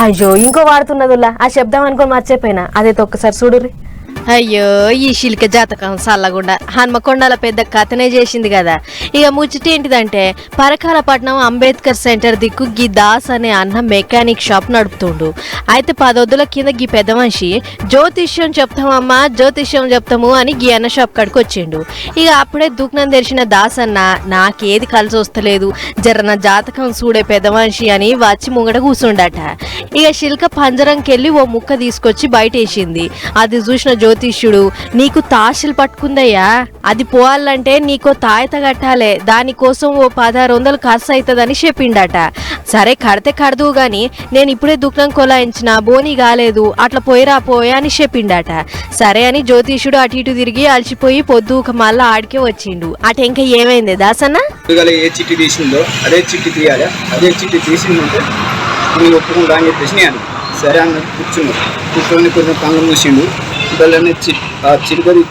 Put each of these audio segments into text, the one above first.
అయ్యో ఇంకో వాడుతున్నదిలా ఆ శబ్దం అనుకొని మర్చిపోయినా. అదైతే ఒక్కసారి చూడుర్రి. అయ్యో ఈ శిల్క జాతకం సల్లగుండ. హన్మకొండల పెద్ద కథనే చేసింది కదా. ఇక ముచ్చట ఏంటిదంటే పరకాలపట్నం అంబేద్కర్ సెంటర్ దిక్కు గీ దాస్ అనే అన్న మెకానిక్ షాప్ నడుపుతుండు. అయితే పదొద్దుల కింద గీ పెద్ద మనిషి జ్యోతిష్యం చెప్తామమ్మా జ్యోతిష్యం చెప్తాము అని గీ అన్న షాప్ కాడికి వచ్చిండు. ఇక అప్పుడే దుఃఖనం తెరిచిన దాస్ అన్న నాకేది కలిసి వస్తలేదు. జర నా జాతకం చూడే పెద్ద మనిషి అని వచ్చి ముంగట కూర్చుండట ఇక శిల్క పంజరంకెళ్ళి ఓ ముక్క తీసుకొచ్చి బయట వేసింది అది చూసిన జ్యోతిష్యుడు నీకు తాషిల్ పట్టుకుందయ్యా. అది పోవాలంటే నీకో తాయత కట్టాలే. దానికోసం ఓ పదహారు వందలు ఖర్చు అవుతుందని చెప్పిండట. సరే కడితే కడదు గాని నేను ఇప్పుడే దుఃఖం కొలాయించిన బోని కాలేదు. అట్లా పోయిరా పోయా అని చెప్పిండట. సరే అని జ్యోతిష్యుడు అటు ఇటు తిరిగి అలసిపోయి పొద్దు ఒక మళ్ళా ఆడికే వచ్చిండు. అట ఇంకా ఏమైంది దాసన్న? ఏ చిట్టి తీసిందో అదే చిట్టి తీయాలి? అదే చిట్టి తీసిందంటే నేను ఒప్పుకుంటా అని చెప్పేసి నేను సరే అన్న కూర్చున్నాను కూర్చొని కొంచెం కళ్ళు మూసిండు. పిల్లలని చి ఆ చిరుకది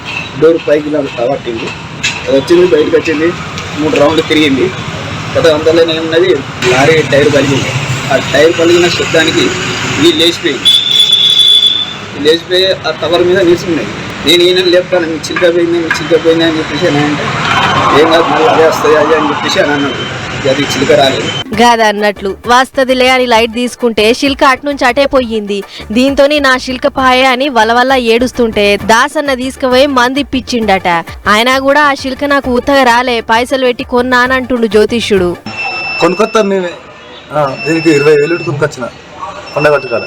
డోర్ పైకి ఇలా పట్టింది అది వచ్చింది బయటకు వచ్చింది మూడు రౌండ్లు తిరిగింది. గత వందలనే ఉన్నది లారీ టైర్ పలిగింది. ఆ టైర్ పలిగిన శబ్దానికి నీళ్ళు లేచిపోయింది. లేచిపోయి ఆ టవర్ మీద నిలిచిన్నాయి నేను ఈయన లేపుతాను మీ చిల్క పోయింది మీ చిల్క పోయింది అని చెప్పేసి అంటే ఏం కాదు మళ్ళీ అదే వస్తుంది అది అని చెప్పేసి అని అన్నాడు. అది చిలుక రాలేదు. గాదా అన్నట్లు వాస్తదిలే అని లైట్ తీసుకుంటే శిల్క అటు నుంచి అటే పోయింది. దీంతోని నా శిల్క పాయే అని వలవల్ల ఏడుస్తుంటే దాసన్న తీసుకుపోయి మంది ఇప్పించిండట. అయినా కూడా ఆ శిల్క నాకు ఉత్తగా రాలే పైసలు పెట్టి కొన్నా అని అంటుండు జ్యోతిష్యుడు. కొనుక్కొత్తాం మేమే ఆ, దీనికి ఇరవై వేలు కొనుక్కొచ్చిన కొండగట్టుకాడ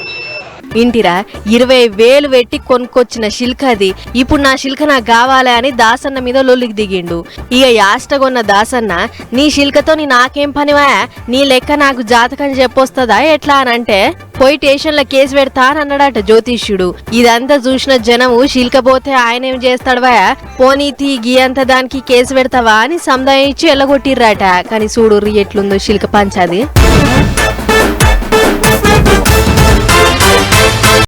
ఇంటిరా ఇరవై వేలు పెట్టి కొనుక్కొచ్చిన శిల్క అది ఇప్పుడు నా శిల్క నాకు కావాలా అని దాసన్న మీద లొల్లికి దిగిండు. ఇక యాష్టగొన్న దాసన్న నీ శిల్కతో నీ నాకేం పనివా? నీ లెక్క నాకు జాతకం చెప్పొస్తుందా ఎట్లా అని అంటే పోయి స్టేషన్లో కేసు పెడతా అని అన్నాడట జ్యోతిష్యుడు. ఇదంతా చూసిన జనము శిల్క పోతే ఆయన ఏం చేస్తాడవా? పోనీ తీ గీ అంత దానికి కేసు పెడతావా అని సముదాయం ఇచ్చి ఎల్లగొట్టిర్రట. కానీ చూడు ఎట్లుందో శిల్క పంచాది.